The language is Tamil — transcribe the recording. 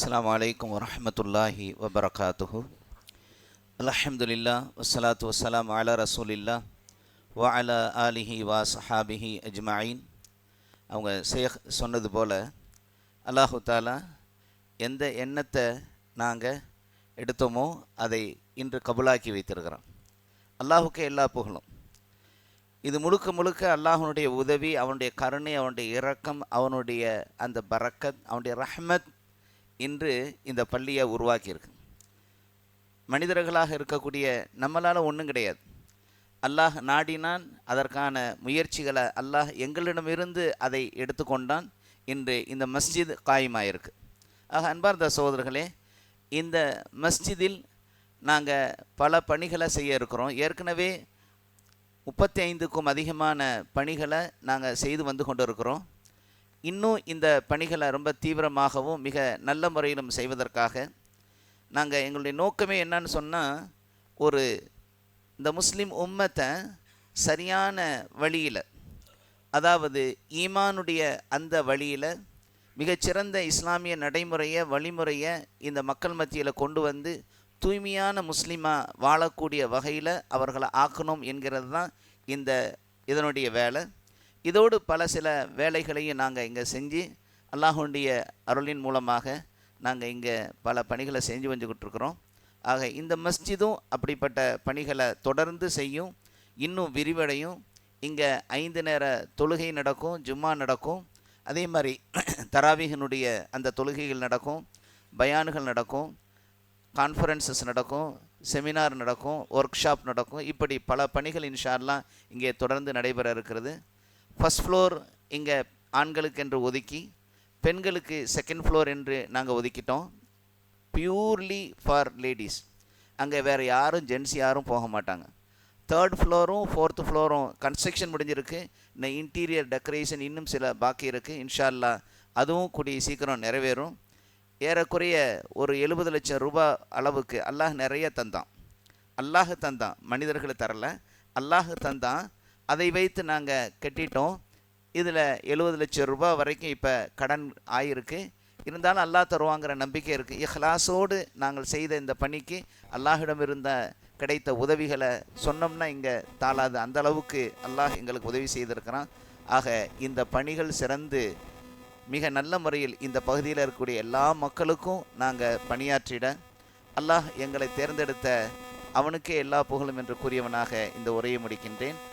السلام عليكم ورحمة الله وبركاته الحمد لله والصلاة والسلام على رسول الله وعلى آله وصحابه أجمعين அவங்க ஷேக் சொன்னது போல் அல்லாஹு தாலா எந்த எண்ணத்தை நாங்கள் எடுத்தோமோ அதை இன்று கபுலாக்கி வைத்திருக்கிறோம் அல்லாஹுக்கு எல்லா புகழும் இது முழுக்க முழுக்க அல்லாஹனுடைய உதவி அவனுடைய கருணை அவனுடைய இரக்கம் அவனுடைய அந்த பரக்கத் அவனுடைய ரஹ்மத் இன்று இந்த பள்ளியை உருவாக்கியிருக்கு. மனிதர்களாக இருக்கக்கூடிய நம்மளால் ஒன்றும் கிடையாது. அல்லாஹ் நாடினான் அதற்கான முயற்சிகளை அல்லாஹ் எங்களிடமிருந்து அதை எடுத்துக்கொண்டான். இன்று இந்த மஸ்ஜித் காயமாயிருக்கு. ஆக அன்பார்ந்த சகோதரர்களே இந்த மஸ்ஜிதில் நாங்கள் பல பணிகளை செய்ய இருக்கிறோம். ஏற்கனவே முப்பத்தி ஐந்துக்கும் அதிகமான பணிகளை நாங்கள் செய்து வந்து கொண்டு இருக்கிறோம் இன்னும் இந்த பணிகளை ரொம்ப தீவிரமாகவும் மிக நல்ல முறையிலும் செய்வதற்காக நாங்கள் எங்களுடைய நோக்கமே என்னன்னு சொன்னால் ஒரு இந்த முஸ்லீம் உம்மத்தை சரியான வழியில் அதாவது ஈமானுடைய அந்த வழியில் மிகச்சிறந்த இஸ்லாமிய நடைமுறையை வழிமுறையை இந்த மக்கள் மத்தியில் கொண்டு வந்து தூய்மையான முஸ்லீமாக வாழக்கூடிய வகையில் அவர்களை ஆக்கணும் என்கிறது தான் இந்த இதனுடைய வேலை. இதோடு பல சில வேலைகளையும் நாங்கள் இங்கே செஞ்சு அல்லாஹுடைய அருளின் மூலமாக நாங்கள் இங்கே பல பணிகளை செஞ்சு வந்துக்கிட்டு இருக்கிறோம் ஆக இந்த மஸ்ஜிதும் அப்படிப்பட்ட பணிகளை தொடர்ந்து செய்யும் இன்னும் விரிவடையும். இங்கே ஐந்து நேர தொழுகை நடக்கும் ஜும்மா நடக்கும். அதே மாதிரி தராவிகனுடைய அந்த தொழுகைகள் நடக்கும் பயானுகள் நடக்கும் கான்ஃபரன்சஸ் நடக்கும் செமினார் நடக்கும் ஒர்க் ஷாப் நடக்கும். இப்படி பல பணிகள் இன்ஷால்லாம் இங்கே தொடர்ந்து நடைபெற இருக்கிறது. ஃபஸ்ட் ஃப்ளோர் இங்கே ஆண்களுக்கு என்று ஒதுக்கி பெண்களுக்கு செகண்ட் ஃப்ளோர் என்று நாங்கள் ஒதுக்கிட்டோம். பியூர்லி ஃபார் லேடிஸ் அங்கே வேறு யாரும் ஜென்ஸ் யாரும் போக மாட்டாங்க. தேர்ட் ஃப்ளோரும் ஃபோர்த்து ஃப்ளோரும் கன்ஸ்ட்ரக்ஷன் முடிஞ்சிருக்கு. இந்த இன்டீரியர் டெக்கரேஷன் இன்னும் சில பாக்கி இருக்குது இன்ஷால்லா அதுவும் கூடிய சீக்கிரம் நிறைவேறும். ஏறக்குறைய ஒரு எழுபது லட்சம் ரூபாய் அளவுக்கு அல்லாஹ் நிறைய தந்தான். அல்லாஹ் தந்தான். மனிதர்களை தரல. அல்லாஹ் தந்தான். அதை வைத்து நாங்கள் கட்டிட்டோம். இதில் எழுபது லட்சம் ரூபாய் வரைக்கும் இப்போ கடன் ஆயிருக்கு. இருந்தாலும் அல்லாஹ் தருவாங்கிற நம்பிக்கை இருக்குது இஹ்லாஸோடு நாங்கள் செய்த இந்த பணிக்கு அல்லாஹிடம் இருந்த கிடைத்த உதவிகளை சொன்னோம்னா இங்கே தாளாது அந்த அளவுக்கு அல்லாஹ் எங்களுக்கு உதவி செய்திருக்கிறான். ஆக இந்த பணிகள் சிறந்து மிக நல்ல முறையில் இந்த பகுதியில் இருக்கக்கூடிய எல்லா மக்களுக்கும் நாங்கள் பணியாற்றிட. அல்லாஹ் எங்களை தேர்ந்தெடுத்த அவனுக்கே எல்லா புகழும் என்று கூறியவனாக இந்த உரையை முடிக்கின்றேன்.